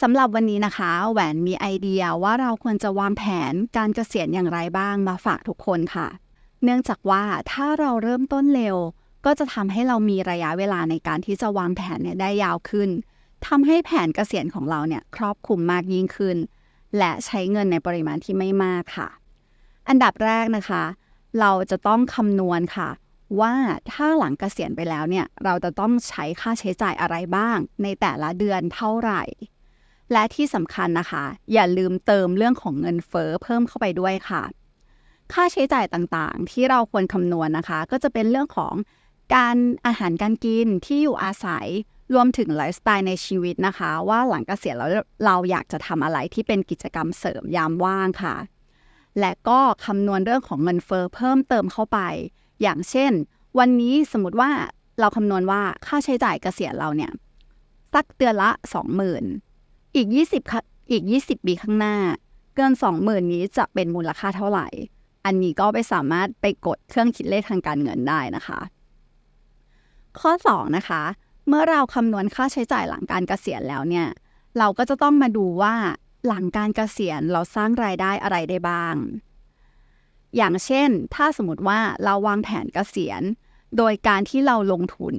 สำหรับวันนี้นะคะ แหวนมีไอเดียว่าเราควรจะวางแผนการเกษียณอย่างไรบ้างมาฝากทุกคนค่ะ เนื่องจากว่าถ้าเราเริ่มต้นเร็ว ก็จะทำให้เรามีระยะเวลาในการที่จะวางแผนเนี่ยได้ยาวขึ้นทำให้แผนเกษียณของเราเนี่ยครอบคลุมมากยิ่งขึ้น และใช้เงินในปริมาณที่ไม่มากค่ะ อันดับแรกนะคะ เราจะต้องคำนวณค่ะ ว่าถ้าหลังเกษียณไปแล้วเนี่ยเราจะต้องใช้ค่าใช้จ่ายอะไรบ้าง ในแต่ละเดือนเท่าไหร่ และที่สำคัญนะคะ อย่าลืมเติมเรื่องของเงินเฟ้อเพิ่มเข้าไปด้วยค่ะ ค่าใช้จ่ายต่างๆ ที่เราควรคำนวณนะคะ ก็จะเป็นเรื่องของการอาหารการกินที่อยู่อาศัยรวมถึงไลฟ์สไตล์ในชีวิตนะคะ ว่าหลังเกษียณแล้วเราอยากจะทำอะไรที่เป็นกิจกรรมเสริมยามว่างค่ะ และก็คำนวณเรื่องของเงินเฟอ้อเพิ่มเติมเข้าไป อย่างเช่น วันนี้สมมติว่าเราคำนวณว่าค่าใช้จ่ายเกษียณเราเนี่ยสักเดือนละ 20,000 อีก 20อีก 20ปีข้างหน้า เกิน 20,000 นี้จะเป็นมูลค่าเท่าไหร่ อันนี้ก็ไปสามารถไปกดเครื่องคิดเลขทางการเงินได้นะคะ ข้อ 2 นะคะ เมื่อเราคำนวณค่าใช้จ่ายหลังการเกษียณแล้วเนี่ย เราก็จะต้องมาดูว่าหลังการเกษียณเราสร้างรายได้อะไรได้บ้าง อย่างเช่น ถ้าสมมติว่าเราวางแผนเกษียณ โดยการที่เราลงทุน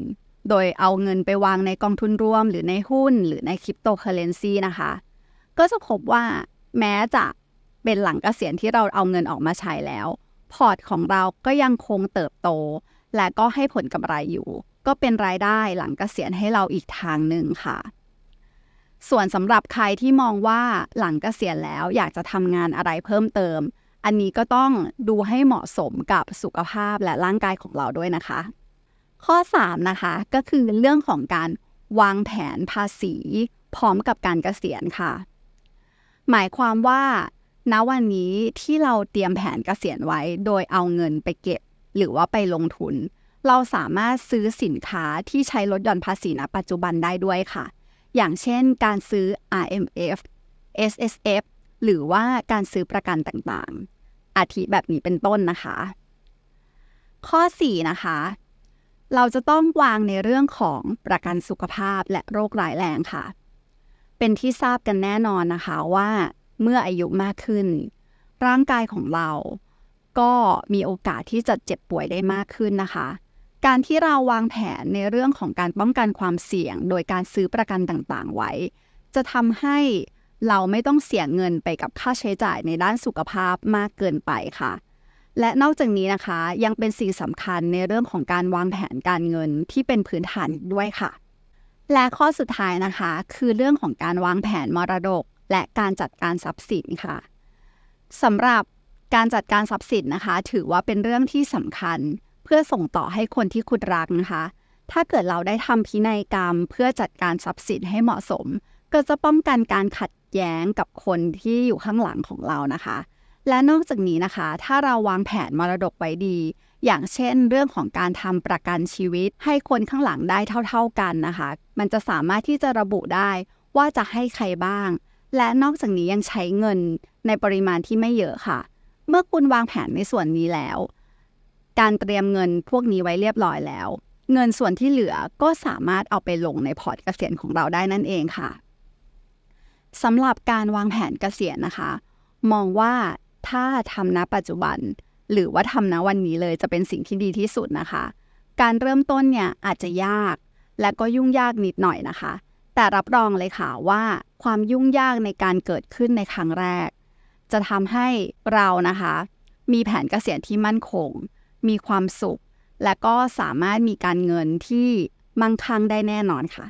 โดยเอาเงินไปวางในกองทุนรวม หรือในหุ้น หรือในคริปโตเคอเรนซีนะคะ ก็จะพบว่าแม้จะเป็นหลังเกษียณที่เราเอาเงินออกมาใช้แล้ว พอร์ตของเราก็ยังคงเติบโต และก็ให้ผลกำไรอยู่ ก็เป็นรายได้หลังเกษียณให้เราอีกทางหนึ่งค่ะ ส่วนสำหรับใครที่มองว่าหลังเกษียณแล้วอยากจะทำงานอะไรเพิ่มเติม อันนี้ก็ต้องดูให้เหมาะสมกับสุขภาพและร่างกายของเราด้วยนะคะ ข้อ 3 นะคะ ก็คือเรื่องของการวางแผนภาษีพร้อมกับการเกษียณค่ะ หมายความว่า ณวันนี้ที่เราเตรียมแผนเกษียณไว้ โดยเอาเงินไปเก็บ หรือว่าไปลงทุน เราสามารถซื้อสินค้าที่ใช้ลดหย่อนภาษีณปัจจุบันได้ด้วยค่ะ อย่างเช่น การซื้อ RMF SSF หรือว่าการซื้อประกันต่างๆ อาทิแบบนี้เป็นต้นนะคะ ข้อ 4 นะคะ เราจะต้องวางในเรื่องของประกันสุขภาพและโรคร้ายแรงค่ะ เป็นที่ทราบกันแน่นอนนะคะว่าเมื่ออายุมากขึ้น ร่างกายของเรา ก็มีโอกาสที่จะเจ็บป่วยได้มากขึ้นนะคะ การที่เราวางแผนในเรื่องของการป้องกันความเสี่ยง โดยการซื้อประกันต่างๆ ไว้ จะทำให้เราไม่ต้องเสียเงินไปกับค่าใช้จ่ายในด้านสุขภาพมากเกินไปค่ะ และนอกจากนี้นะคะยังเป็นสิ่งสำคัญในเรื่องของการวางแผนการเงินที่เป็นพื้นฐานด้วยค่ะ และข้อสุดท้ายนะคะ คือเรื่องของการวางแผนมรดก และการจัดการทรัพย์สินค่ะสำหรับการจัดการทรัพย์สินนะคะ ถือว่าเป็นเรื่องที่สำคัญ เพื่อส่งต่อให้คนที่คุณรักนะคะ ถ้าเกิดเราได้ทำพินัยกรรม เพื่อจัดการทรัพย์สินให้เหมาะสม ก็จะป้องกันการขัดแย้งกับคนที่อยู่ข้างหลังของเรานะคะ และนอกจากนี้นะคะ ถ้าเราวางแผนมรดกไว้ดี อย่างเช่น เรื่องของการทำประกันชีวิต ให้คนข้างหลังได้เท่า ๆกันนะคะ มันจะสามารถที่จะระบุได้ว่าจะให้ใครบ้าง และนอกจากนี้ยังใช้เงินในปริมาณที่ไม่เยอะค่ะ เมื่อคุณวางแผนในส่วนนี้แล้ว การเตรียมเงินพวกนี้ไว้เรียบร้อยแล้ว เงินส่วนที่เหลือก็สามารถเอาไปลงในพอร์ตเกษียณของเราได้นั่นเองค่ะสำหรับการวางแผนเกษียณนะคะ มองว่า ถ้าทำณปัจจุบัน หรือว่าทำณวันนี้เลยจะเป็นสิ่งที่ดีที่สุดนะคะ การเริ่มต้นเนี่ยอาจจะยาก และก็ยุ่งยากนิดหน่อยนะคะ แต่รับรองเลยค่ะว่า ความยุ่งยากในการเกิดขึ้นในครั้งแรก จะทำให้เรานะคะ มีแผนเกษียณที่มั่นคง มีความสุข และก็สามารถมีการเงินที่มั่งคั่งได้แน่นอนค่ะ